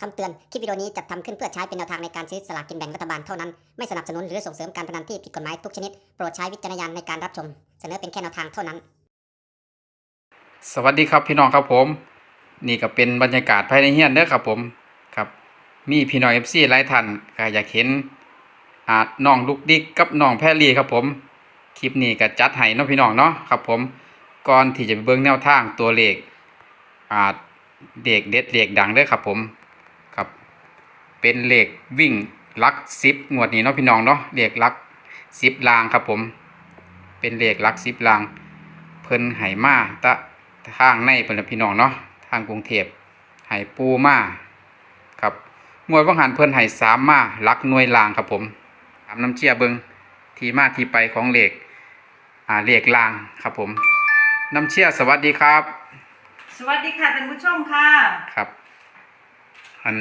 คำเตือน คลิปวิดีโอนี้จัดทำขึ้นเพื่อใช้เป็นแนวทางในการซื้อสลากกินแบ่งรัฐบาลเท่านั้น ไม่สนับสนุนหรือส่งเสริมการพนันที่ผิดกฎหมายทุกชนิด โปรดใช้วิจารณญาณในการรับชม เสนอเป็นแค่แนวทางเท่านั้น สวัสดีครับพี่น้องครับผม นี่ก็เป็นบรรยากาศภายในเฮียนเด้อครับผม ครับ มีพี่น้องเอฟซีหลายท่านก็อยากเห็นอาน้องลูกดิกกับน้องแพรลี่ครับผม คลิปนี้ก็จัดให้เนาะพี่น้องเนาะครับผม ก่อนที่จะไปเบิ่งแนวทางตัวเลขอาเด็กเด็ดเลขดังเด้อครับผม เป็นเลขวิ่งหลักสิบงวดนี้เนาะพี่น้องเนาะเลขหลักสิบลางครับผม เป็นเลขหลักสิบลาง เพิ่นไหมาตะทางในเพิ่นล่ะพี่น้องเนาะทางกรุงเทพไหปูมาครับมวยว่างหันเพิ่นไหสามมาลักหน่วยลางครับผมถามน้ำเชี่ยเบิงที่มาที่ไปของเลขอ่าเลขลางครับผม น้ำเชี่ยสวัสดีครับ สวัสดีค่ะท่านผู้ชมค่ะครับอัน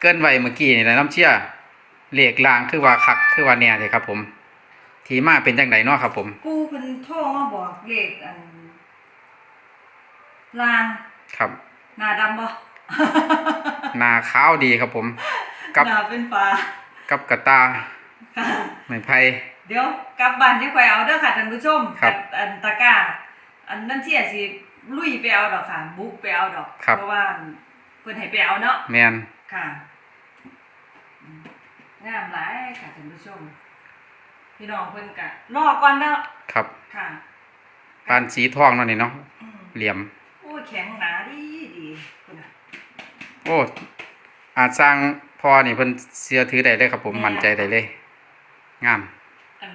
เกินไวเมื่อกี้นี่แหละน้ำเชี่ยเลขลางคือว่าคักคือว่าเนี่ยเลยครับ ผม ที่มาเป็นจังไดเนาะครับ ผม กูเพิ่นโทรมาบอกเลขอันลางครับ หน้าดำบ่ หนาขาวดีครับผม กับ หน้าเป็นฟ้ากับกระตาค่ะไม้ไผ่ เดี๋ยวกลับบ้านเดี๋ยวค่อยเอาเด้อค่ะท่านผู้ชมครับกัอันตะกร้า อันนั่นเที่ยสิลุยไปเอาดอกค่ะบุกไปเอาดอก ครับ เพราะว่าเพิ่นให้ไปเอาเนาะแมนค่ะอืม งามหลายค่ะท่านผู้ชม พี่น้องเพิ่นกะรอก่อนเนาะครับค่ะปานสีทองเนั่นนี่เนาะอืมเหลี่ยม โอ้ยแข็งหนาดีดีคุณน่ะโอ้อาจสร้างพอนี่เพิ่นเสื้อถือได้เลยครับ ผมแม่มั่นใจได้เลย งามอัน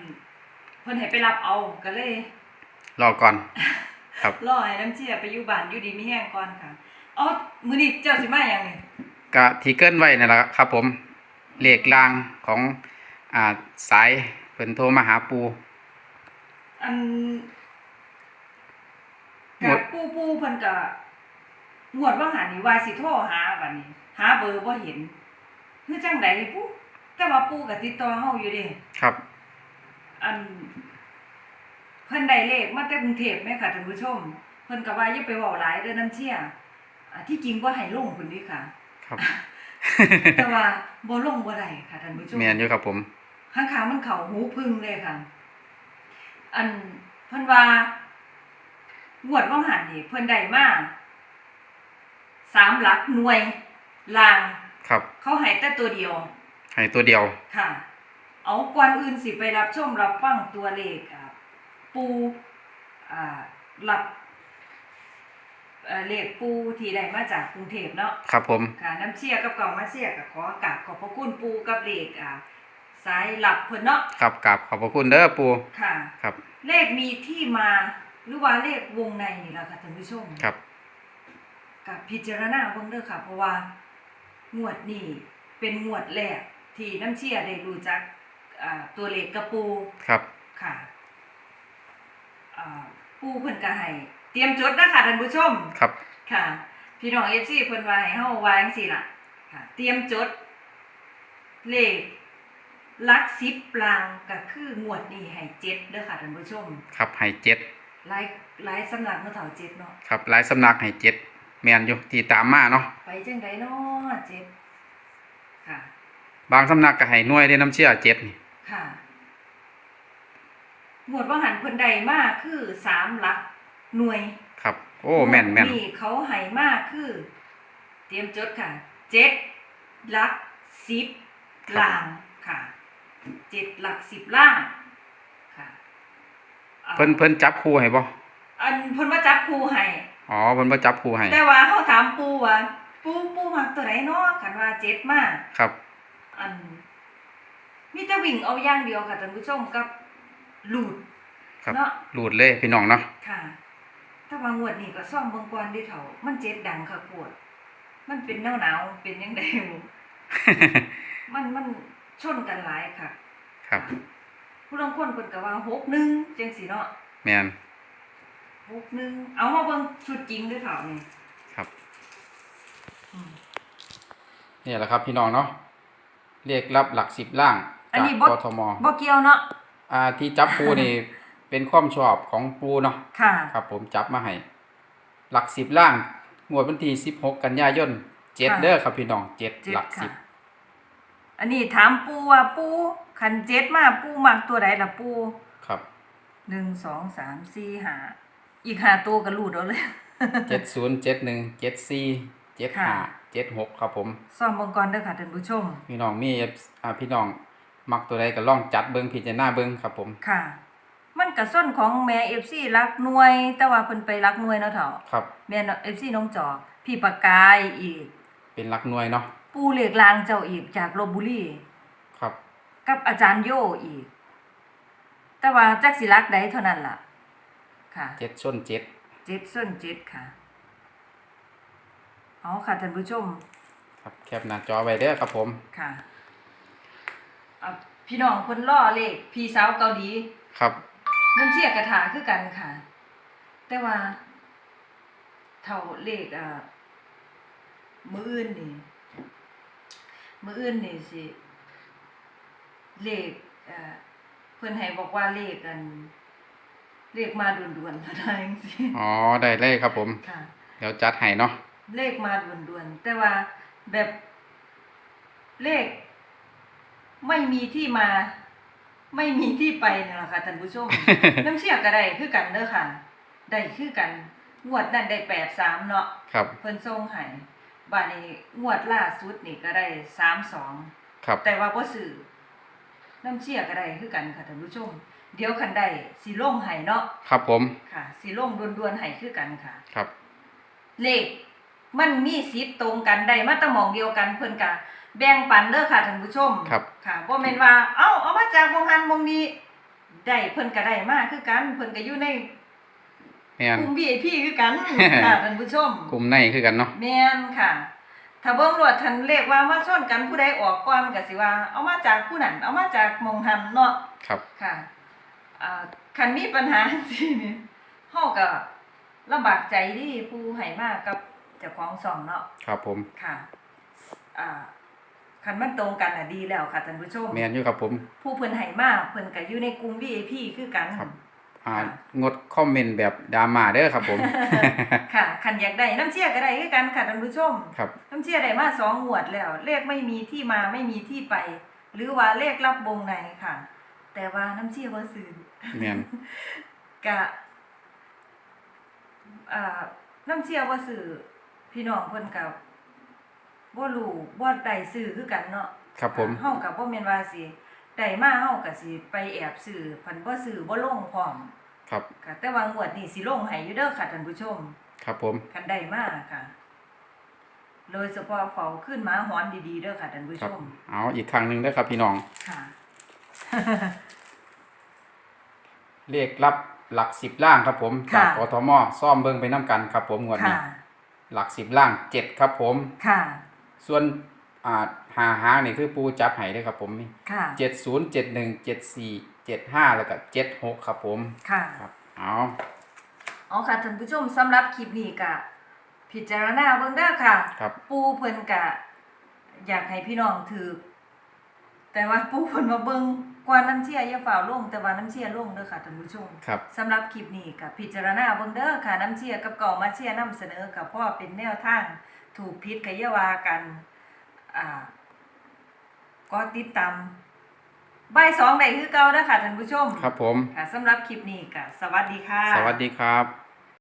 เพิ่นให้ไปรับเอาก็เลย รอก่อน ครับ รอให้น้ำเชี่ยไปอยู่บ้านอยู่ดีมีแห้งก่อนค่ะเอ๋อมื้อนี้เจ้าสิมาหยังนี่ กะที่เกินไว้นั่นแหละครับผม เลขลางของอ่าสายเพิ่นโทรมาหาปู อันหมกัด บปู่ปู่เพิ่นก็งวดว่าหานี่ว่าสิโทรหาบัดนี้ หาเบอร์บ่เห็นคือจังไดปู่แต่ว่าปู่ก็ติดต่อเฮาอยู่เด้ครับ อัน เพิ่นได้เลขมาจากกรุงเทพแม่ค่ะท่านผู้ชม เพิ่นก็ว่าอย่าไปเว้าหลายเด้อน้ำเชี่ยอ่าที่จริงบ่ให้ลงพุ่นเดิค่ะ ครับ แต่ว่าบ่ลงบ่ได้ค่ะท่านผู้ชมแมนอยู่ครับผมข้างๆมันเข้าหูพึ่งเลยค่ะ อันเพิ่นว่างวดว่างหันนี่เพิ่นได้มาสามหลักหน่วยลาง ครับ เขาให้แต่ตัวเดียวให้ตัวเดียวค่ะ เอาก่อนอื่นสิไปรับชมรับฟังตัวเลขอะปูอ่ารับ เอ่อเลขปูที่ได้มาจากกรุงเทพเนาะครับผม ค่ะน้ำเชี่ยกับเก่ามาเชี่ยกับขอกราบขอบพระคุณปูกับเลขอ่าสายหลับเพิ่นเนาะครับกราบขอบพระคุณเด้อปูค่ะ ครับ เลขมีที่มาหรือว่าเลขวงในนี่แหละค่ะท่านผู้ชมครับ กับพิจารณาเบิ่งเด้อค่ะ เพราะว่างวดนี้เป็นงวดแรกที่น้ำเชี่ยได้รู้จักอ่าตัวเลขกระปู ครับ ค่ะอ่าปูเพิ่นก็ให้ เตรียมจดนะค่ะท่านผู้ชม ครับ ค่ะ พี่น้อง FC เพิ่นว่าให้เฮาวาจังซี่ล่ะ ค่ะ เตรียมจด เลขหลัก10ลางก็คืองวดนี้ให้เจ็ดเด้อค่ะท่านผู้ชม ครับให้เจ็ดหลายหลายสำนักเนาะเฒ่าเจ็ดเนาะ ครับหลายสำนักให้เจ็ดแมนอยู่ที่ตามมาเนาะ ไปจังไดเนาะเจ็ดค่ะ บางสำนักก็ให้หน่วยได้น้ำเชื่อเจ็ดนี่ค่ะหมวดว่าหันเพิ่นใดมากคือสามหลัก หน่วยครับ โอ้แม่นแม่นนี่เขาให้มากคือ เตรียมจดค่ะเจ็ดหลักสิบล่างค่ะเจ็ดหลักสิบล่างค่ะอ่าเพิ่นเพิ่นจับคู่ให้บ่อันเพิ่นมาจับครูให้อ๋อเพิ่นบ่จับคู่ให้แต่ว่าเขาถามปูว่าปูปูมักตัวไหนเนาะคันว่าเจ็ดมากครับ อันมีแต่วิ่งเอาอย่างเดียวค่ะท่านผู้ชมกับหลุดครับเนาะหลุดเลยพี่น้องเนาะค่ะ ถ้าบางงวดนี่ก็ซ่อมเบิ่งก่อนเดิเถามันเจ็ดดังค่ะปวด มันเป็นหนาวหนาวๆเป็นยังไงบ่มันมันชนกันหลายค่ะ ครับ ผู้ลางคนเพิ่นก็ว่าหกหนึ่งจังสีเนาะแม่นหกหนึ่งเอามาเบิ่งชุดจริงเด้วยเถานี่ครับอืมนี่แหละครับพี่น้องเนาะเรียกรับหลักสิบล่างอันจากนี้บ่กทมบ่เกี่ยวเนาะอ่าที่จับปูนี่ เป็นความชอบของปูเนาะค่ะ ครับ ผมจับมาให้หลักสิบล่างงวดวันที่สิบหกกันยายนเจ็ดค่ะ เด้อครับพี่น้องเจ็ดเจ็ดหลักค่ะสิบอันนี้ถามปูว่าปูคันเจ็ดมาปูมักตัวใดล่ะปูครับหนึ่งสองสามสี่ห้าอีกห้าตัวก็รูดเอาเลย เจ็ดศูนย์เจ็ดหนึ่งเจ็ดสี่เจ็ดห้าค่ะ เจ็ดหกครับผม ซ่อมเบงกรเด้อค่ะท่านผู้ชม พี่น้องมีอ่าพี่น้องมักตัวใดก็ลองจัดเบิ้งพิจารณาเบิ้งครับผม ค่ะมัน กระส้นของแม่เอฟซีรักหน่วย แต่ว่าเพิ่นไปรักหน่วยเนาะเถาะครับ แม่เอฟซีน้องจอกพี่ปากกายอีก เป็นหลักหน่วยเนาะปูเหล็กลางเจ้าอีกจากลบบุรีครับ กับอาจารย์โยอีก แต่ว่าจักสิรักใดเท่านั้นล่ะ ค่ะเจ็ดส้นเจ็ดเจ็ดส้นเจ็ดค่ะเอาค่ะท่านผู้ชม ครับแคปหน้าจอไว้เด้อครับผมค่ะเอาพี่น้องคนล่อเลขพี่สาวเกาหลีครับ น้ำเชี่ยกระถาคือกันค่ะ แต่ว่า เท่าเลขอ่ามืออื่นนี่มืออื่นนี่สิเลขอ่าเพิ่นให้บอกว่าเลขกัน เลขมาด่วนๆพะนายจังซี่อ๋อได้เลยครับผมค่ะ เดี๋ยวจัดให้เนาะเลขมาด่วนๆแต่ว่าแบบเลขไม่มีที่มา ไม่มีที่ไปนี่แหละค่ะท่านผู้ชม น้ำเชี่ยก็ได้คือกันเด้อค่ะ ได้คือกันงวดนั้นได้แปดสามเนาะครับเพิ่นส่งให้บาดนี้งวดล่าสุดนี่ก็ได้สามสองครับแต่ว่าบ่ซื้อน้ำเชี่ยก็ได้คือกันค่ะท่านผู้ชม เดี๋ยวคันได้สิลงให้เนาะครับผมค่ะสิลงด่วนๆให้คือกันค่ะ ครับ เลขมันมีสิทธิ์ตรงกันได้มาแตะมองเดียวกันเพิ่นกะ แบ่งปันเด้อค่ะท่านผู้ชมครับ ค่ะบ่แม่นว่า เอ้าเอามาจากวงหันวงนี้ ได้เพิ่นก็ได้มาคือกัน เพิ่นก็อยู่ในแม่น กลุ่ม VIP คือกัน ค่ะท่านผู้ชม กลุ่มในคือกันเนาะ แม่นค่ะ ถ้าเบิ่งรวดทันเลขว่ามาชนกันผู้ใดออกก่อนก็สิว่า เอามาจากผู้นั้นเอามาจากหมองหันเนาะ ครับ ค่ะอ่าคันมีปัญหาสินี่เฮาก็ลำบากใจที่ผู้ให้มากับเจ้าของซ่องเนาะ ครับผม ค่ะ อ่า คันมันตรงกันอะดีแล้วค่ะท่านผู้ชมแม่นอยู่ครับผม ผู้เพิ่นให้มาเพิ่นก็อยู่ในกลุ่ม VIP คือกันครับ อ่างดคอมเมนต์แบบดราม่าเด้อครับผม ค่ะคันอยากได้น้ำเชี่ยก็ได้คือกันค่ะท่านผู้ชม ครับ น้ำเชี่ยได้มาสองงวดแล้ว เลขไม่มีที่มาไม่มีที่ไป หรือว่าเลขรับวงในค่ะ แต่ว่าน้ำเชี่ยบ่ซื้อแม่นกะอ่าน้ำเชี่ยบ่ซื้อพี่น้องเพิ่นกับ บ่รู้บ่ได้ซื้อคือกันเนาะครับผม เฮากับบ่แม่นว่าสิได้มาเฮาก็สิไปแอบซื้อพันบ่ซื้อบ่ลงพร้อมครับ ค่ะแต่ว่างวดนี้สิลงให้อยู่เด้อค่ะท่านผู้ชม ครับผม คันได้มาค่ะ โดยเฉพาะเฝ้าขึ้นหมาหอนดีๆเด้อค่ะท่านผู้ครัชบม เอาอีกครั้งหนึ่งเด้อครับพี่น้อง ค่ะ เลขรับหลักสิบล่างครับผมค่ะ จากกทมซ่อมเบิ่งไปน้ำกันครับผมงวดนี้ ค่ะ หลักสิบล่างเจ็ดครับผม ค่ะ ส่วนอ่าหาหางนี่คือปูจับไห้เด้อครับผมนี่ค่ะเจ็ดศูนย์เจ็ดหนึ่งเจ็ดสี่เจ็ดห้าแล้วก็เจ็ดหกครับผมค่ะครับเอาอ๋อค่ะท่านผู้ชมสำหรับคลิปนี้ก็พิจารณาเบิ่งเด้อค่ะ ครับ ปูเพิ่นกะ อยากให้พี่น้องถือแต่ว่าปูเพิ่นมาเบิ่งกว่าน้ำเชี่ยอย่าฝ่าวลงแต่ว่าน้ำเชี่ยลงเด้อค่ะท่านผู้ชม ครับ สำหรับคลิปนี้กับพิจารณาเบิ่งเด้อค่ะน้ำเชี่ยกับเก่ามาเชี่ยนํเสนอกับพ่อเป็นแนวทาง ถูกผิดก็อย่าว่ากันอ่าก็ติดตามบ่ายสองได้คือเก่าเด้อค่ะท่านผู้ชม ครับผม ค่ะสำหรับคลิปนี้ก็สวัสดีค่ะ สวัสดีครับ